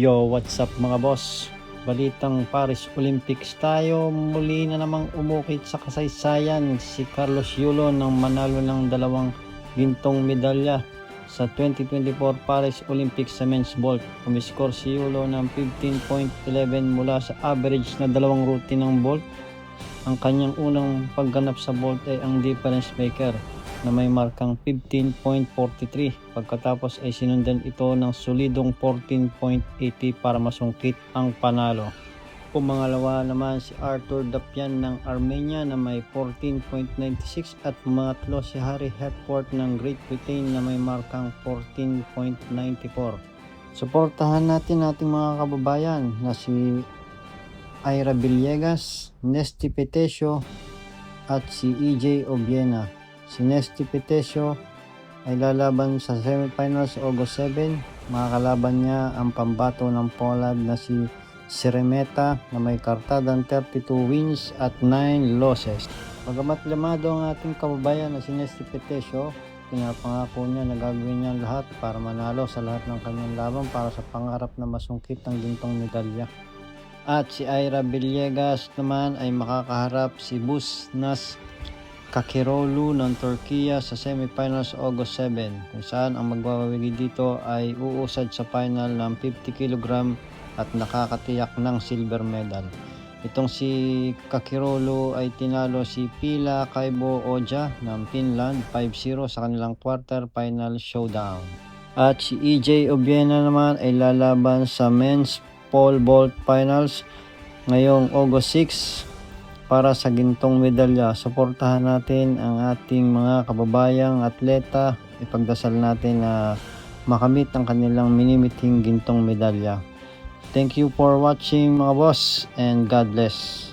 Yo, what's up mga boss? Balitang Paris Olympics tayo. Muli na namang umukit sa kasaysayan si Carlos Yulo nang manalo ng dalawang gintong medalya sa 2024 Paris Olympics sa men's vault. Kumiskor si Yulo ng 15.11 mula sa average na dalawang routine ng vault. Ang kanyang unang pagganap sa vault ay ang difference maker na may markang 15.43 pagkatapos ay sinundan ito ng solidong 14.80 para masungkit ang panalo. Pumangalawa naman si Arthur Dapian ng Armenia na may 14.96 at pumangatlo si Harry Hepworth ng Great Britain na may markang 14.94. Suportahan natin ating mga kababayan na si Ira Villegas, Nesty Petesio at si EJ Obiena. Si Nesty Petesio ay lalaban sa semifinals August 7. Makakalaban niya ang pambato ng Poland na si Seremeta na may kartadang 32 wins at 9 losses. Pagamat lamado ang ating kababayan na si Nesty Petesio, pinapangako niya na gagawin niya lahat para manalo sa lahat ng kanyang laban para sa pangarap na masungkit ang gintong medalya. At si Ira Villegas naman ay makakaharap si Busnas Kakirolu ng Turkiya sa semifinals August 7 kung saan ang magwawagi dito ay uusad sa final ng 50 kg at nakakatiyak ng silver medal. Itong si Kakirolu ay tinalo si Pila Kaibo Oja ng Finland 5-0 sa kanilang quarter final showdown. At si EJ Obiena naman ay lalaban sa men's pole vault finals ngayong August 6 para sa gintong medalya. Suportahan natin ang ating mga kababayang atleta. Ipagdasal natin na makamit ang kanilang minimiting gintong medalya. Thank you for watching mga boss and God bless.